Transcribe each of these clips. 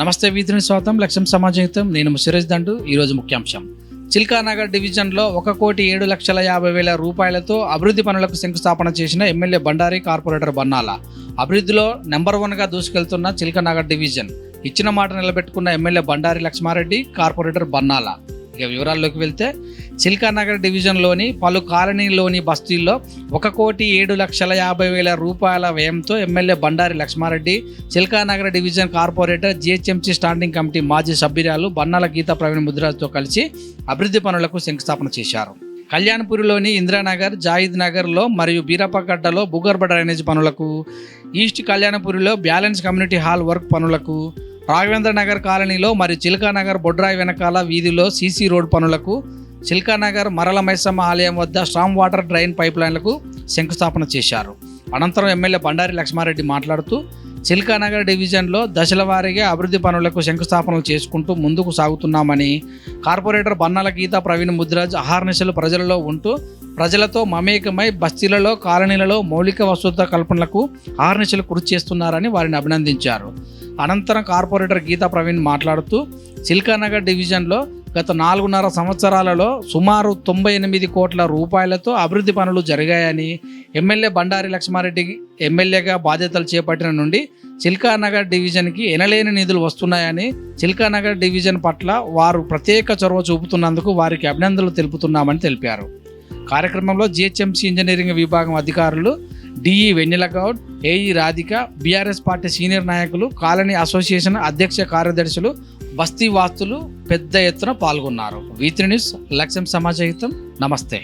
నమస్తే వీధిని స్వాగతం లక్ష్యం సమాజహితం. నేను సురేష్ దండు. ఈరోజు ముఖ్యాంశం. చిల్కానగర్ డివిజన్లో ఒక కోటి ఏడు లక్షల యాభై వేల రూపాయలతో అభివృద్ధి పనులకు శంకుస్థాపన చేసిన ఎమ్మెల్యే బండారి కార్పొరేటర్ బన్నాల. అభివృద్ధిలో నెంబర్ వన్గా దూసుకెళ్తున్న చిల్కానగర్ డివిజన్. ఇచ్చిన మాట నిలబెట్టుకున్న ఎమ్మెల్యే బండారి లక్ష్మారెడ్డి కార్పొరేటర్ బన్నాల. ఇక వివరాల్లోకి వెళ్తే చిల్కానగర్ డివిజన్లోని పలు కాలనీలోని బస్తీల్లో ఒక కోటి ఏడు లక్షల యాభై వేల రూపాయల వ్యయంతో MLA Bandari Lakshma Reddy Chilkanagar division corporator GHMC standing committee మాజీ సభ్యురాలు బన్నాల గీతా ప్రవీణ్ ముద్రాజ్తో కలిసి అభివృద్ధి పనులకు శంకుస్థాపన చేశారు. కళ్యాణ్పూరిలోని ఇందిరానగర్ జాయిద్ నగర్లో మరియు బీరప్పగడ్డలో భూగర్భ డ్రైనేజ్ పనులకు ఈస్ట్ కళ్యాణపురిలో బ్యాలెన్స్ కమ్యూనిటీ హాల్ వర్క్ పనులకు రాఘవేంద్ర నగర్ కాలనీలో మరియు చిల్కానగర్ బొడ్రాయి వెనకాల వీధిలో సీసీ రోడ్ పనులకు చిల్కానగర్ మరల మైసమ్మ ఆలయం వద్ద స్ట్రామ్ వాటర్ డ్రైన్ పైప్ లైన్లకు శంకుస్థాపన చేశారు. అనంతరం ఎమ్మెల్యే బండారి లక్ష్మారెడ్డి మాట్లాడుతూ చిల్కానగర్ డివిజన్లో దశల వారీగా అభివృద్ధి పనులకు శంకుస్థాపనలు చేసుకుంటూ ముందుకు సాగుతున్నామని కార్పొరేటర్ బన్నాల గీత ప్రవీణ్ ముద్రాజ్ అహార్నిశలు ప్రజలలో ఉంటూ ప్రజలతో మమేకమై బస్తీలలో కాలనీలలో మౌలిక వసతుల కల్పనలకు అహర్నిశలు కృషి చేస్తున్నారని వారిని అభినందించారు. అనంతరం కార్పొరేటర్ గీతా ప్రవీణ్ మాట్లాడుతూ చిల్కానగర్ డివిజన్లో గత నాలుగున్నర సంవత్సరాలలో సుమారు తొంభై ఎనిమిది కోట్ల రూపాయలతో అభివృద్ధి పనులు జరిగాయని ఎమ్మెల్యే బండారి లక్ష్మారెడ్డి ఎమ్మెల్యేగా బాధ్యతలు చేపట్టిన నుండి చిల్కానగర్ డివిజన్కి ఎనలేని నిధులు వస్తున్నాయని చిల్కానగర్ డివిజన్ పట్ల వారు ప్రత్యేక చొరవ చూపుతున్నందుకు వారికి అభినందనలు తెలుపుతున్నామని తెలిపారు. కార్యక్రమంలో జిహెచ్ఎంసీ ఇంజనీరింగ్ విభాగం అధికారులు DE Vennela Goud AE Radhika BRS party senior నాయకులు కాలనీ అసోసియేషన్ అధ్యక్ష కార్యదర్శులు బస్తీ వాస్తులు పెద్ద ఎత్తున పాల్గొన్నారు. వీత్రి న్యూస్ లక్ష్యం సమాజహితం నమస్తే.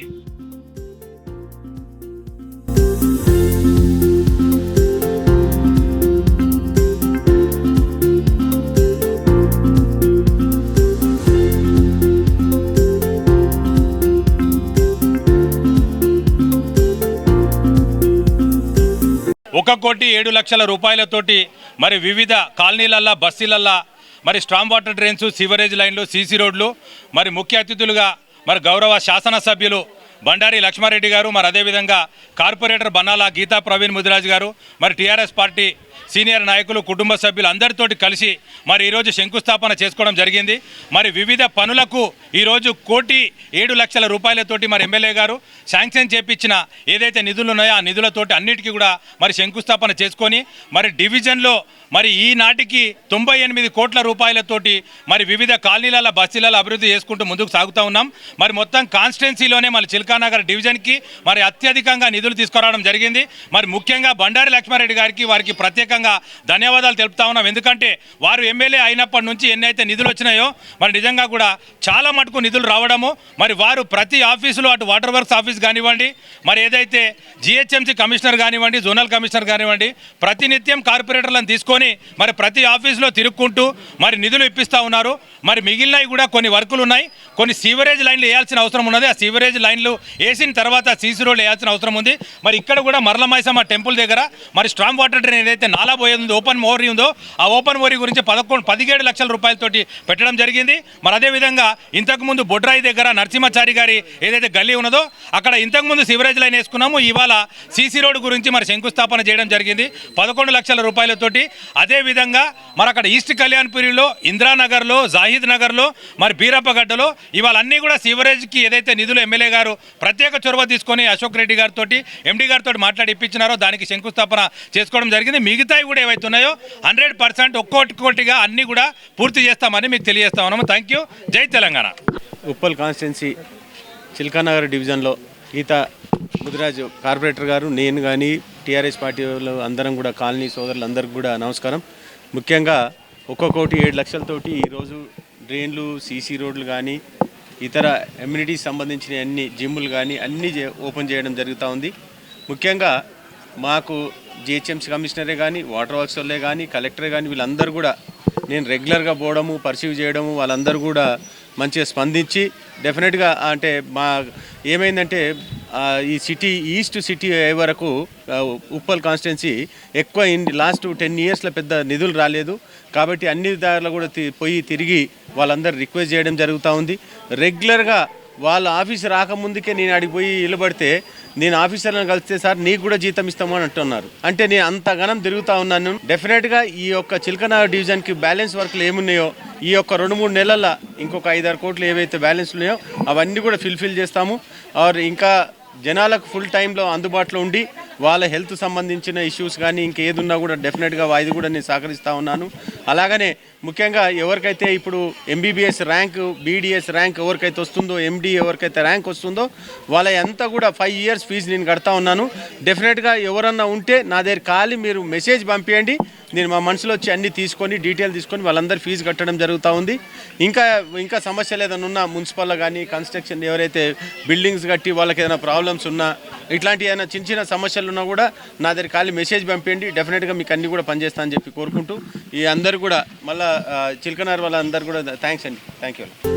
ఒక కోటి ఏడు లక్షల రూపాయలతోటి మరి వివిధ కాలనీలల్లా బస్సీలల్లా మరి స్ట్రామ్ వాటర్ డ్రైన్స్ సివరేజ్ లైన్లు సీసీ రోడ్లు మరి ముఖ్య అతిథులుగా మరి గౌరవ శాసనసభ్యులు బండారి లక్ష్మారెడ్డి గారు మరి అదేవిధంగా కార్పొరేటర్ బన్నాల గీతా ప్రవీణ్ ముదిరాజ్ గారు మరి టీఆర్ఎస్ పార్టీ సీనియర్ నాయకులు కుటుంబ సభ్యులు అందరితోటి కలిసి మరి ఈరోజు శంకుస్థాపన చేసుకోవడం జరిగింది. మరి వివిధ పనులకు ఈరోజు కోటి ఏడు లక్షల రూపాయలతోటి మరి ఎమ్మెల్యే గారు శాంక్షన్ చేపించిన ఏదైతే నిధులు ఉన్నాయో ఆ నిధులతోటి అన్నిటికీ కూడా మరి శంకుస్థాపన చేసుకొని మరి డివిజన్లో మరి ఈనాటికి తొంభై ఎనిమిది కోట్ల రూపాయలతోటి మరి వివిధ కాలనీల బస్తీలలో అభివృద్ధి చేసుకుంటూ ముందుకు సాగుతూ ఉన్నాం. మరి మొత్తం కాన్స్టిట్యున్సీలోనే మరి చిల్కానగర్ డివిజన్కి మరి అత్యధికంగా నిధులు తీసుకురావడం జరిగింది. మరి ముఖ్యంగా బండారి లక్ష్మారెడ్డి గారికి వారికి ప్రత్యేక ప్రత్యేకంగా ధన్యవాదాలు తెలుపుతా ఉన్నాం. ఎందుకంటే వారు ఎమ్మెల్యే అయినప్పటి నుంచి ఎన్నైతే నిధులు వచ్చినాయో మరి నిజంగా కూడా చాలా మటుకు నిధులు రావడము మరి వారు ప్రతి ఆఫీసులో అటు వాటర్ వర్క్స్ ఆఫీస్ కానివ్వండి మరి ఏదైతే జిహెచ్ఎంసీ కమిషనర్ కానివ్వండి జోనల్ కమిషనర్ కానివ్వండి ప్రతినిత్యం కార్పొరేటర్లను తీసుకొని మరి ప్రతి ఆఫీసులో తిరుక్కుంటూ మరి నిధులు ఇప్పిస్తూ ఉన్నారు. మరి మిగిలినవి కూడా కొన్ని వర్కులు ఉన్నాయి. కొన్ని సీవరేజ్ లైన్లు వేయాల్సిన అవసరం ఉన్నది. ఆ సీవరేజ్ లైన్లు వేసిన తర్వాత సీసీ రోడ్లు వేయాల్సిన అవసరం ఉంది. మరి ఇక్కడ కూడా మరలమైసమ్మ టెంపుల్ దగ్గర మరి స్ట్రాంగ్ వాటర్ డ్రైన్ ఏదైతే చాలా పోయేది. ఓపెన్ మోరీ ఉందో ఆ ఓపెన్ మోరీ గురించి పదకొండు పదిహేడు లక్షల రూపాయలతోటి పెట్టడం జరిగింది. మరి అదేవిధంగా ఇంతకుముందు బొడ్రాయి దగ్గర నరసింహాచారి గారి ఏదైతే గల్లీ ఉన్నదో అక్కడ ఇంతకుముందు సివరేజ్ లైన్ వేసుకున్నాము. ఇవాళ సీసీ రోడ్ గురించి మరి శంకుస్థాపన చేయడం జరిగింది. పదకొండు లక్షల రూపాయలతోటి. అదేవిధంగా మరి అక్కడ ఈస్ట్ కళ్యాణ్పురిలో ఇందిరానగర్లో జాహిద్ నగర్లో మరి బీరప్పగడ్డలో ఇవాళ అన్నీ కూడా సీవరేజ్కి ఏదైతే నిధులు ఎమ్మెల్యే గారు ప్రత్యేక చొరవ తీసుకొని అశోక్ రెడ్డి గారితో ఎండి గారితో మాట్లాడి ఇప్పించినారో దానికి శంకుస్థాపన చేసుకోవడం జరిగింది. మిగతా మిగతావి కూడా ఏవైతే ఉన్నాయో హండ్రెడ్ పర్సెంట్ ఒక్కొక్కటిగా అన్నీ కూడా పూర్తి చేస్తామని మీకు తెలియజేస్తా ఉన్నాము. థ్యాంక్ యూ జై తెలంగాణ. ఉప్పల్ కాన్స్టిట్యున్సీ చిల్కానగర్ డివిజన్లో గీత ముదిరాజు కార్పొరేటర్ గారు నేను కానీ టీఆర్ఎస్ పార్టీ వాళ్ళు అందరం కూడా కాలనీ సోదరులు అందరికి కూడా నమస్కారం. ముఖ్యంగా ఒక్కొక్కటి ఏడు లక్షలతోటి ఈరోజు డ్రైన్లు సీసీ రోడ్లు కానీ ఇతర ఎమ్యూనిటీస్ సంబంధించిన అన్ని జిమ్ములు కానీ అన్నీ ఓపెన్ చేయడం జరుగుతూ ఉంది. ముఖ్యంగా మాకు జిహెచ్ఎంసీ కమిషనరే కానీ వాటర్ వర్క్స్ వాళ్ళే కానీ కలెక్టరే కానీ వీళ్ళందరూ కూడా నేను రెగ్యులర్గా పోవడము పర్సీవ్ చేయడము వాళ్ళందరూ కూడా మంచిగా స్పందించి డెఫినెట్గా అంటే మా ఏమైందంటే ఈ సిటీ ఈస్ట్ సిటీ అయ్యే వరకు ఉప్పల్ కాన్స్టిట్యున్సీ ఎక్కువ లాస్ట్ టెన్ ఇయర్స్లో పెద్ద నిధులు రాలేదు. కాబట్టి అన్ని దారిలో కూడా పోయి తిరిగి వాళ్ళందరూ రిక్వెస్ట్ చేయడం జరుగుతూ ఉంది. రెగ్యులర్గా వాళ్ళ ఆఫీస్ రాకముందుకే నేను అడిగిపోయి నిలబడితే నేను ఆఫీసర్లను కలిస్తే సార్ నీకు కూడా జీతం ఇస్తాము అని అంటున్నారు. అంటే నేను అంత తిరుగుతూ తిరుగుతా ఉన్నాను. డెఫినెట్గా ఈ యొక్క చిలకనగర్ డివిజన్కి బ్యాలెన్స్ వర్క్లు ఏమున్నాయో ఈ యొక్క రెండు మూడు నెలల ఇంకొక ఐదారు కోట్లు ఏవైతే బ్యాలెన్స్ ఉన్నాయో అవన్నీ కూడా ఫిల్ఫిల్ చేస్తాము. ఆర్ ఇంకా జనాలకు ఫుల్ టైంలో అందుబాటులో ఉండి వాళ్ళ హెల్త్ సంబంధించిన ఇష్యూస్ కానీ ఇంకేదున్నా కూడా డెఫినెట్గా ఇది కూడా నేను సహకరిస్తూ ఉన్నాను. అలాగనే ముఖ్యంగా ఎవరికైతే ఇప్పుడు ఎంబీబీఎస్ ర్యాంక్ బీడీఎస్ ర్యాంక్ ఎవరికైతే వస్తుందో ఎండి ఎవరికైతే ర్యాంక్ వస్తుందో వాళ్ళ అంతా కూడా ఫైవ్ ఇయర్స్ ఫీజు నేను కడతా ఉన్నాను. డెఫినెట్గా ఎవరన్నా ఉంటే నా దగ్గర ఖాళీ మీరు మెసేజ్ పంపించండి నేను మా మనసులో వచ్చి అన్ని తీసుకొని డీటెయిల్ తీసుకొని వాళ్ళందరూ ఫీజు కట్టడం జరుగుతూ ఉంది. ఇంకా ఇంకా సమస్యలు ఏదైనా ఉన్నా మున్సిపల్ కానీ కన్స్ట్రక్షన్ ఎవరైతే బిల్డింగ్స్ కట్టి వాళ్ళకి ఏదైనా ప్రాబ్లమ్స్ ఉన్నా ఇట్లాంటి ఏదైనా చిన్న చిన్న సమస్యలు ఉన్నా కూడా నా దగ్గర ఖాళీ మెసేజ్ పంపించండి డెఫినెట్గా మీకు అన్నీ కూడా పనిచేస్తా అని చెప్పి కోరుకుంటూ ఈ అందరూ అందరు కూడా మళ్ళీ చిల్కనార్ వాళ్ళందరూ కూడా థ్యాంక్స్ అండి. Thank you